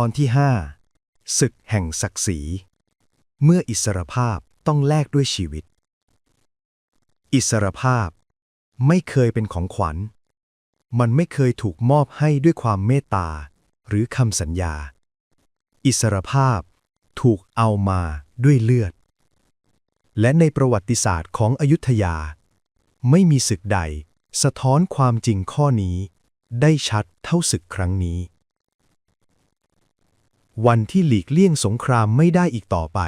ตอนที่ 5 ศึกแห่งศักดิ์ศรี เมื่ออิสรภาพต้องแลกด้วยชีวิต อิสรภาพไม่เคยเป็นของขวัญ มันไม่เคยถูกมอบให้ด้วยความเมตตา หรือคำสัญญา อิสรภาพถูกเอามาด้วยเลือด และในประวัติศาสตร์ของอยุธยา ไม่มีศึกใด สะท้อนความจริงข้อนี้ ได้ชัดเท่าศึกครั้งนี้ วันที่หลีกเลี่ยงสงครามไม่ได้อีกต่อไป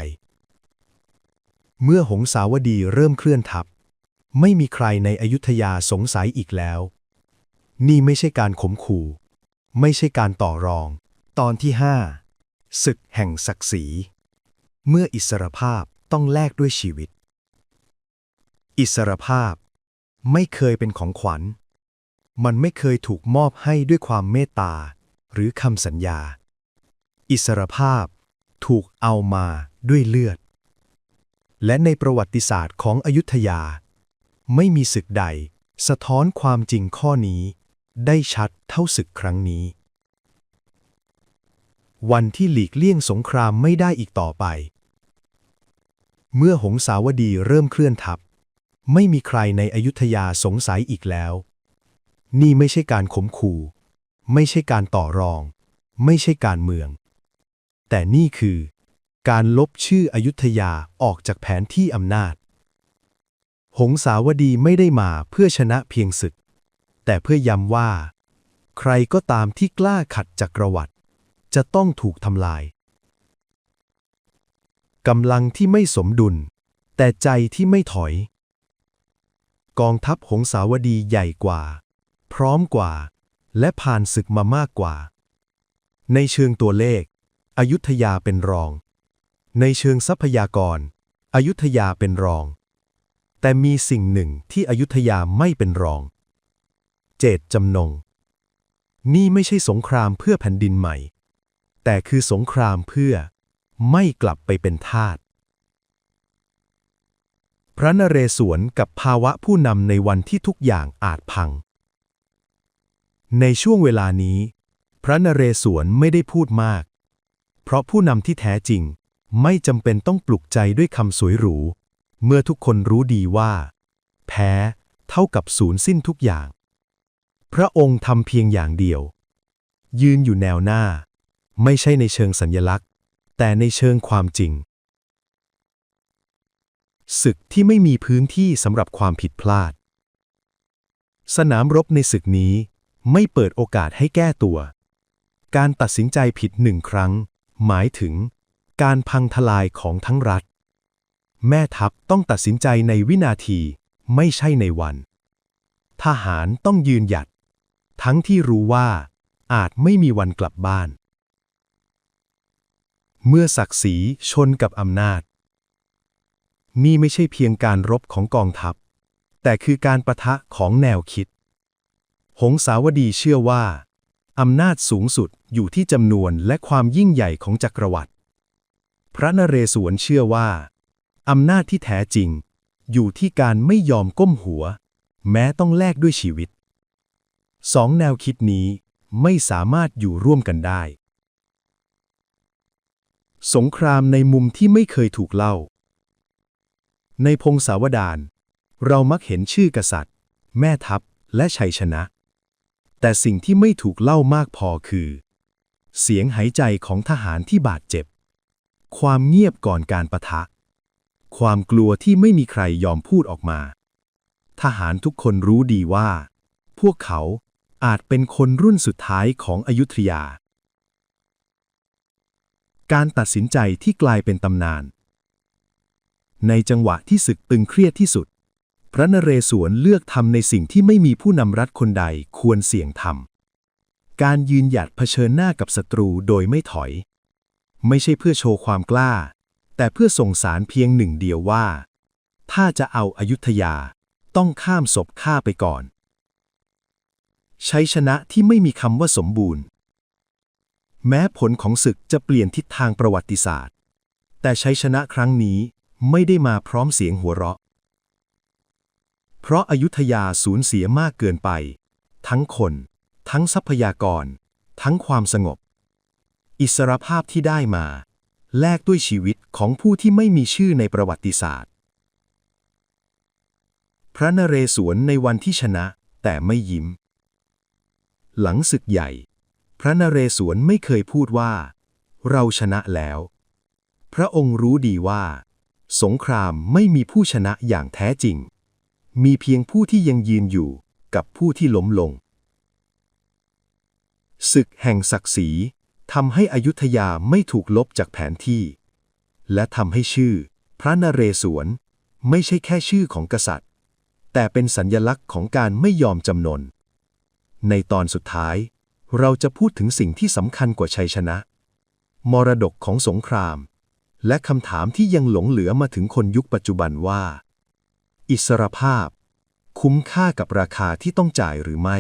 เมื่อหงสาวดีเริ่มเคลื่อนทัพ ไม่มีใครในอยุธยาสงสัยอีกแล้ว นี่ไม่ใช่การขมขู่ ไม่ใช่การต่อรอง ตอนที่5ศึกแห่งศักดิ์ศรี เมื่ออิสรภาพต้องแลกด้วยชีวิต อิสรภาพไม่เคยเป็นของขวัญ มันไม่เคยถูกมอบให้ด้วยความเมตตา หรือคำสัญญา อิสรภาพ ถูกเอามาด้วยเลือด และในประวัติศาสตร์ของอยุธยา ไม่มีศึกใด สะท้อนความจริงข้อนี้ ได้ชัดเท่าศึกครั้งนี้ วันที่หลีกเลี่ยงสงครามไม่ได้อีกต่อไป เมื่อหงสาวดีเริ่มเคลื่อนทัพ ไม่มีใครในอยุธยาสงสัยอีกแล้ว นี่ไม่ใช่การขมขู่ ไม่ใช่การต่อรอง ไม่ใช่การเมือง แต่นี่คือ การลบชื่ออยุธยาออกจากแผนที่อำนาจ หงสาวดีไม่ได้มาเพื่อชนะเพียงศึก แต่เพื่อย้ำว่า ใครก็ตามที่กล้าขัดจักรวรรดิจะต้องถูกทำลายกำลังที่ไม่สมดุล แต่ใจที่ไม่ถอย กองทัพหงสาวดีใหญ่กว่า พร้อมกว่า และผ่านศึกมามากกว่า ในเชิงตัวเลข อยุธยาเป็นรอง ในเชิงทรัพยากร อยุธยาเป็นรอง แต่มีสิ่งหนึ่งที่อยุธยาไม่เป็นรอง เจตจำนง นี่ไม่ใช่สงครามเพื่อแผ่นดินใหม่ แต่คือสงครามเพื่อไม่กลับไปเป็นทาสพระนเรศวรกับภาวะผู้นำในวันที่ทุกอย่างอาจพัง ในช่วงเวลานี้ พระนเรศวรไม่ได้พูดมาก เพราะผู้นำที่แท้จริง ไม่จำเป็นต้องปลุกใจด้วยคำสวยหรู เมื่อทุกคนรู้ดีว่า แพ้เท่ากับสูญสิ้นทุกอย่าง พระองค์ทำเพียงอย่างเดียว ยืนอยู่แนวหน้า ไม่ใช่ในเชิงสัญญลักษณ์ แต่ในเชิงความจริง ศึกที่ไม่มีพื้นที่สำหรับความผิดพลาด สนามรบในศึกนี้ไม่เปิดโอกาสให้แก้ตัว การตัดสินใจผิดหนึ่งครั้ง หมายถึง การพังทลายของทั้งรัฐ แม่ทัพต้องตัดสินใจในวินาทีไม่ใช่ในวัน ทหารต้องยืนหยัด ทั้งที่รู้ว่า อาจไม่มีวันกลับบ้าน เมื่อศักดิ์ศรีชนกับอำนาจ นี่ไม่ใช่เพียงการรบของกองทัพ แต่คือการประทะของแนวคิด หงสาวดีเชื่อว่า อำนาจสูงสุดอยู่ที่จำนวนและความยิ่งใหญ่ของจักรวรรดิพระนเรศวรเชื่อว่า อำนาจที่แท้จริง อยู่ที่การไม่ยอมก้มหัว แม้ต้องแลกด้วยชีวิตสองแนวคิดนี้ไม่สามารถอยู่ร่วมกันได้ สงครามในมุมที่ไม่เคยถูกเล่า ในพงศาวดารเรามักเห็นชื่อกษัตริย์ แม่ทัพและชัยชนะ แต่สิ่งที่ไม่ถูกเล่ามากพอคือ เสียงหายใจของทหารที่บาดเจ็บ ความเงียบก่อนการประทะ ความกลัวที่ไม่มีใครยอมพูดออกมา ทหารทุกคนรู้ดีว่า พวกเขาอาจเป็นคนรุ่นสุดท้ายของอยุธยา การตัดสินใจที่กลายเป็นตำนาน ในจังหวะที่ศึกตึงเครียดที่สุด พระนเรศวรเลือกทำในสิ่งที่ไม่มีผู้นำรัฐคนใดควรเสี่ยงทำการยืนหยัดเผชิญหน้ากับศัตรูโดยไม่ถอย ไม่ใช่เพื่อโชว์ความกล้า แต่เพื่อส่งสารเพียงหนึ่งเดียวว่า ถ้าจะเอาอายุทยา ต้องข้ามศพข้าไปก่อน ใชัยชนะที่ไม่มีคำว่าสมบูรณ์ แม้ผลของศึกจะเปลี่ยนทิศทางประวัติศาสตร์ แต่ใชัยชนะครั้งนี้ไม่ได้มาพร้อมเสียงหัวเราะ เพราะอายุทยาสูญเสียมากเกินไป ทั้งคน ทั้งทรัพยากร ทั้งความสงบ อิสรภาพที่ได้มา แลกด้วยชีวิตของผู้ที่ไม่มีชื่อในประวัติศาสตร์ พระนเรศวรในวันที่ชนะ แต่ไม่ยิ้ม หลังศึกใหญ่ พระนเรศวรไม่เคยพูดว่า เราชนะแล้ว พระองค์รู้ดีว่า สงครามไม่มีผู้ชนะอย่างแท้จริง มีเพียงผู้ที่ยังยืนอยู่กับผู้ที่ล้มลง ศึกแห่งศักดิ์ศรีทำให้อยุธยาไม่ถูกลบจากแผนที่ และทำให้ชื่อ พระนเรศวร ไม่ใช่แค่ชื่อของกษัตริย์ แต่เป็นสัญญลักษณ์ของการไม่ยอมจำนน ในตอนสุดท้าย เราจะพูดถึงสิ่งที่สำคัญกว่าชัยชนะ มรดกของสงคราม และคำถามที่ยังหลงเหลือมาถึงคนยุคปัจจุบันว่า อิสรภาพ คุ้มค่ากับราคาที่ต้องจ่ายหรือไม่